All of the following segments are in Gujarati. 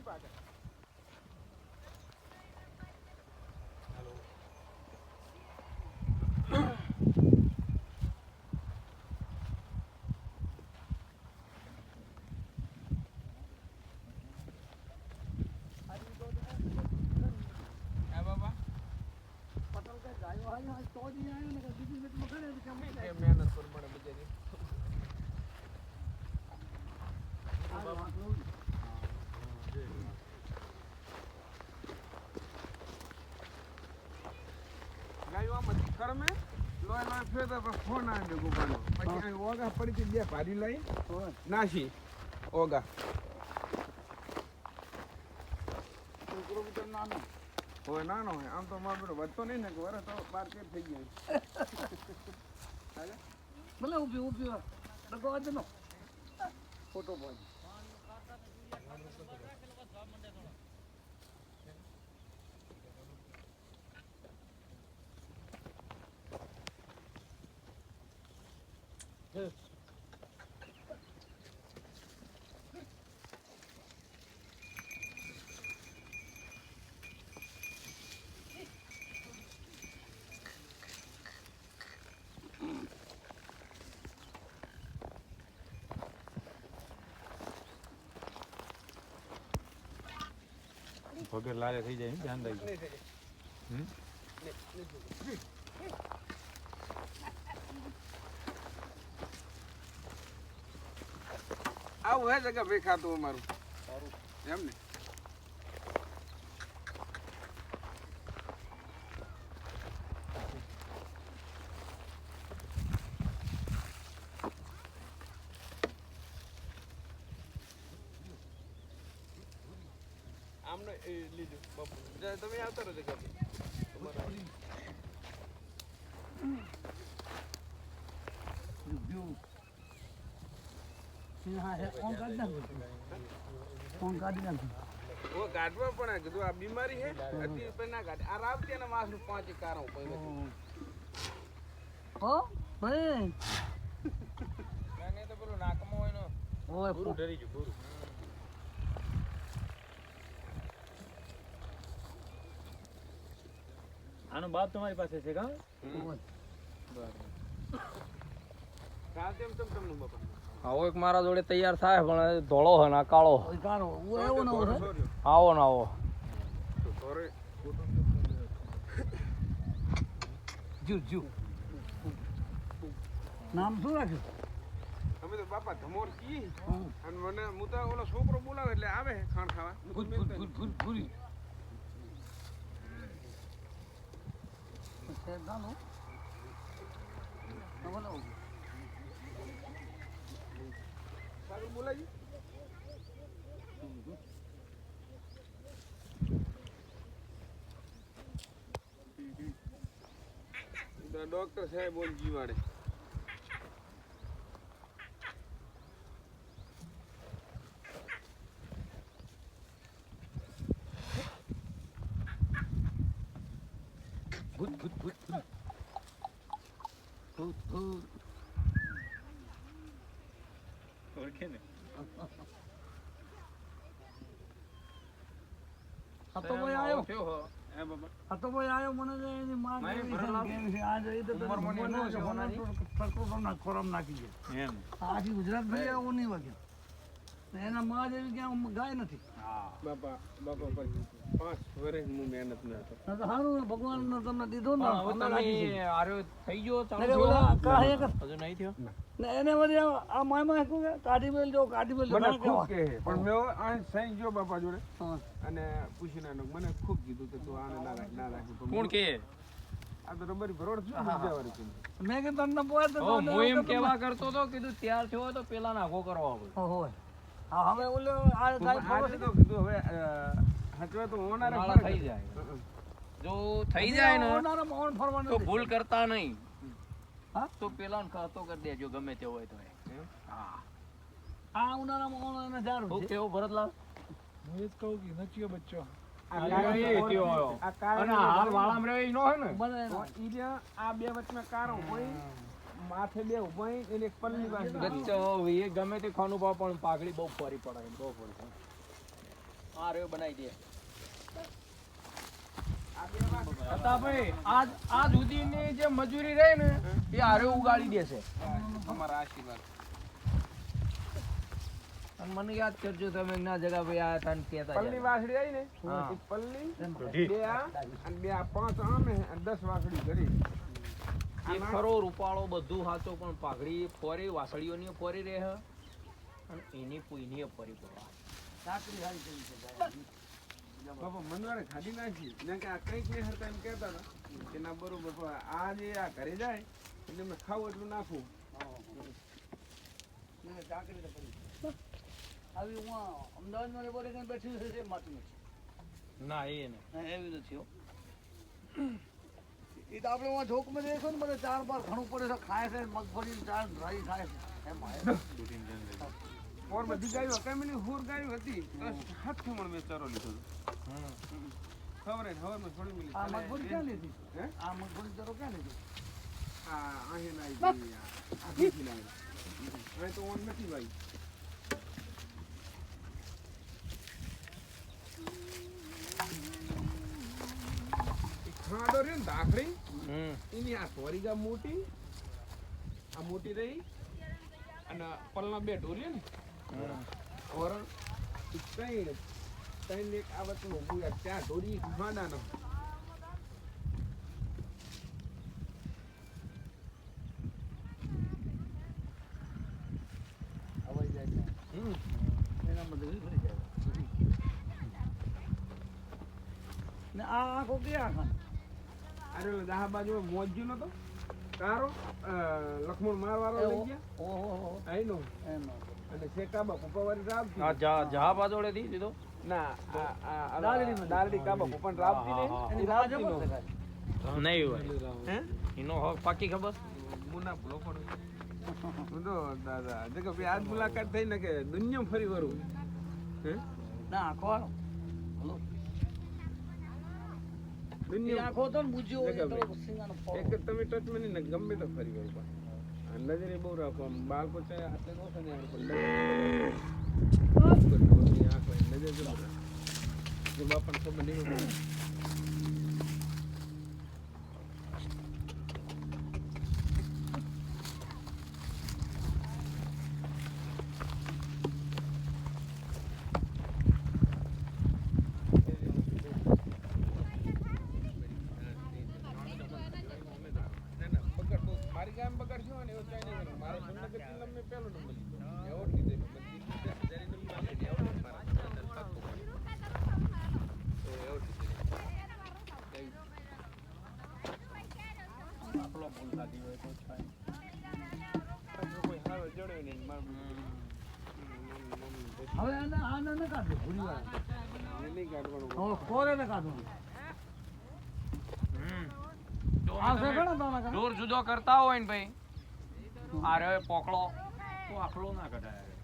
ને પાછળ. મહેનત પર મળે બિચારી ગાયો આમ જ કરમે લોય ફેરતા પણ ફોન પછી ઓગા પડી હતી બે ભારી લઈ. નાસી. ઓગા. હોય નાનો હોય. આમ તો મારો બેટો વધતો નહીં ને કે વરસ તો બાર તેર થઈ ગયા ભલે ઊભી ઊભી ડગો વાંચે ફોટો પાડ વગર લારે થઈ જાય ધ્યાન રાખજો. આવું હે જગા ભાઈ ખાતું અમારું. એમ ને? આમને એ લીધું બાપુ. તમે આવતા રહો જગા ભાઈ હા હે ઓન કાઢી નાખ ઓન કાઢી નાખ ઓ કાઢવા પણ કીધું આ બીમારી હે? અતિ પર ના કાઢે આ રાવતી અને માસનું પાંચ કારો કોઈ ઓ ભાઈ. તો પેલું નાકમાં હોય ને. ઓય પૂરું ડરી ગયું પૂરું આનો બાપ તમારી પાસે છે કા? કાલ તમને બાપા? આવો એક મારા જોડે તૈયાર થાય પણ ધોળો હે ના કાળો. આવો ને આવો. નામ શું રાખ્યું? અમે તો બાપા ધમોર કી અને મને મુતા ઓલો છોકરો બોલાવે એટલે આવે ખાણ ખાવા. ડોક્ટર સાહેબ બોલ જીવાડે ફૂટ ફૂટ ફૂટ ફૂટ ફૂટ ફૂટ ઓળખે ને. આ તો ભાઈ આવ્યો થયો હો. હે બાબા. આ ભાઈ આવ્યો મને તો એની માં મારી છે, ભરલા- કેમ છે, આ જોઈ તો મને ભગવાન ન છે, ભગવાન તો ફટકો તો ના- ખોરામ નાખી દે. એમ. આ ગુજરાત ભાઈ આવું નહીં વાગે. એના માં જેવી ક્યાં ગાય નથી. બાપા બાપા પાંચ વર્ષ હું મહેનત ન હતો સારું ભગવાન તમને દીધો ને. તમે આર્યો થઈ ગયો એક હજુ નહીં થયો? ને એને બધી આ- આ શું કે કાઢી મેલ જો કાઢી મેલ મને ખૂબ કહેવાય. પણ મેં બાપા જોડે. અને પૂછીને મને ખૂબ કીધું કે તું આને ના રાખ ના રાખ. કોણ કે આ તો રબરી ભરોડ છું વિદ્યાવાળી છે. મેં કીધું તમને બોય તો હું એમ કેવા કરતો તો કીધું ત્યાર થયો તો પેલા નાખો કરવા હોય. હોય હા હવે ઓલો આ તો કીધું હવે હચવે તો હોનારે થઈ જાય. જો થઈ જાય ને તો ભૂલ કરતા નહીં. હા? તો પેલા ખાતો કરી દેજો ગમે તે હોય તો હા. આ ઉનાળામાં ઓણ અને જારું શું છે. કેવું ભરતલાલ? હું એ જ કહું કે આ કાળો અને હાલ વાળામાં રહ્યો ઈ નો હોય ને? બને તો ઈ રહ્યા આ બે વચમાં કારો માથે બે એને એક પલ્લી બાંધી એ ગમે તે ખાનું ભાવ પણ પાઘડી બહુ ફરી પડે બહુ ફરી પડે. આ રહ્યો બનાવી દે આ બે વાસળી. ભાઈ આજ આજ સુધીની જે મજૂરી રહી ને એ હારે ઉગાડી દેશે. અમારા આશીર્વાદ. અને મને યાદ કરજો તમે ના જગા ભાઈ આ તન કેતા પલ્લી વાસડી આવી ને? પલ્લી બે આ અને બે આ પાંચ આમે અને દસ વાસડી કરી એ ખરો રૂપાળો બધું સાચો પણ પાઘડી ફોરી વાસળીઓની ફોરી રહે. અને એની પૂઈની ફરી પડવા સાકરી હાલ જઈ છે ભાઈ. બાપા મનવારે ખાધી નાખી. ને કે આ કંઈક નહીં હરતા એમ કહેતા હતા. કે ના બરોબર પણ આ જે આ ઘરે જાય એટલે મેં ખાવું એટલું નાખું. આવી હું અમદાવાદમાં લેબોરે કઈ બેઠી છે એ માથું નથી. ના એ ને ના, એવી નથી હો. એ તો આપણે ઉવા ઝોકમાં દેખો ને મને ચાર બાર ઘણું પડે છે ખાય છે મગફળી ચાર ડ્રાય ખાય છે. એમાં હે. ઓર બધી ગાયો અકામીની હુર ગાયો હતી. તો હાથ મણ મેં ચરો લીધો. ખબર હે ખબર મેં થોડી મિલી. આ મગફળી ક્યાં લીધી? હે? આ મગફળી ચરો ક્યાં લીધો? આ અહીં ના આવી આ આ ના આવી તો ઓન નથી ભાઈ ખાડો રે ને એની આ સોરી મોટી આ મોટી રહી. અને પલના બે ઢોરી ને ઓરણ ઈ ત્રણ ત્રણ એક આ વચનો ઊભું જાય છે હમ એના બધે ફરી જાય ને આ આંખો ક્યાં આંખા અરે દાહ બાજુ મોજ્જુ નતો? કારો અ, લખમણ મારવાળો લઈ ગયા? ઓહો આઈનો એનો. અને શેકામાં પપ્પાવાળી રાબતી આ જા જા બાજોડે થી દીધો ના આ આ આ દાલડીમાં. દાલડી કાબા પપ્પાને હા, બાજુ રાબતી નો. દેખાય. નહીં હોય. હે? એનો હક પાકી ખબર? મુના તો દાદા જે ભાઈ આજ મુલાકાત થઈ ને કે દુનિયા ફરી વરું હે? ના આખો હાલો. દુનિયા આંખો તો બુજ્યો એક જ તમે ટચમાં ગમે તો ફરી વરું નજરે બહુ રાખો. આમ બાળકો છે હાથે નો છે ને રાખો. જે બાપાને ખબર નહીં હોય. ના, ના, બગડ બહુ. મારી ગામ બગડ થયો ને એવો ચાઈ નહીં કરવાનો. મારો જુનાગઢ જિલ્લામાં મેં પહેલો નંબર લીધો. એવોર્ડ લીધેલો. બધી રીતે હજારી નંબર આપે ને એવોર્ડ મારા અંદર પાક્કો પડ્યો. તો એવોર્ડ લીધેલો. હોય તો પછી હવે આને આને ન કાઢો ભૂલી વાળા. એ નહીં કાઢવાનું. હવે કોરે ન કાઢો. દૂર જુદો કરતા હોય ને ભાઈ. આરે પોકળો. તો આખલો ના કઢાય.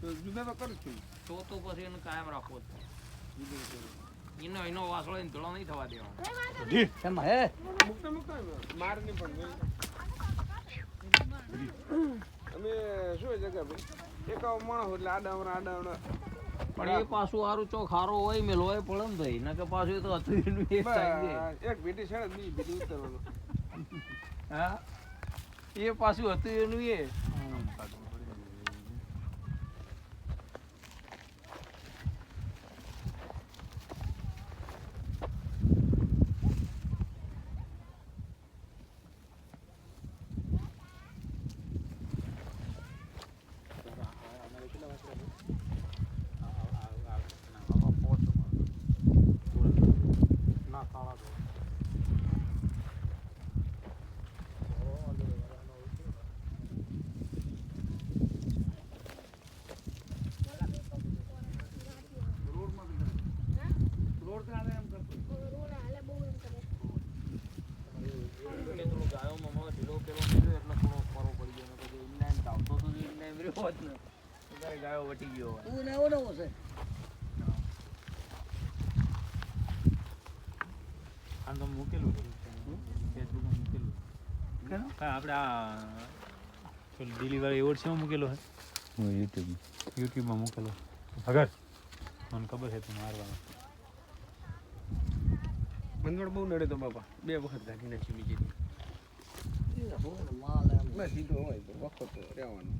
તો જુદા તો કરું છું. તો તો પછી એને કાયમ રાખવો જ એનો એનો વાસળો એને ધોળો નહીં થવા દેવાનો એમાં હે? મુકતા મુકતા માર નહીં પણ અમે શું હોય જગા ભાઈ? એક આવો માણસ એટલે આડાવડા આડાવડા. પણ એ પાછું સારું ચોક હારો હોય મેલ હોય પડે ને ભાઈ નકે પાછું એ તો હતું છે. એક ભેટી છેડે બીજી ભેટી ઉતરવાનું. હા? એ પાછું હતું એનું એ રોડ કાઢે એમ કરતો એટલે થોડો ગાયોમાં મને ઢીલો પેલો મળ્યો એટલે થોડો ખરો પડી ગયો નકર જો એમને એમ ધાવતો તો જો એમને એમ રહ્યો હોત ને તો તારે ગાયો વટી ગયો. તું ને એવો નવો છે. આમ તો મૂકેલું ફેસબુકમાં મૂકેલું? આપણે આ ડિલિવરી એવોર્ડ છે મૂકેલો હે. યુટ્યુબ યુટ્યુબમાં મૂકેલો. અગર મને ખબર છે તું મારવાનો. મંગળ બહુ નડે તો બાપા. બે વખત કાઢી નાખી બીજી હોય માલ એમ. ના સીધો હોય તો વખત રહેવાનું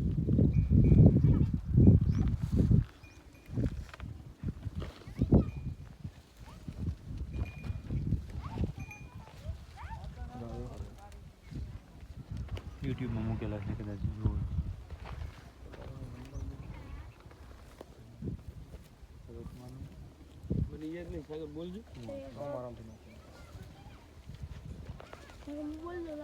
યુટ્યુબમાં મૂકેલા છે કદાચ જોવો મને યાદ નહીં સાગર બોલજો. આરામથી બોલ દો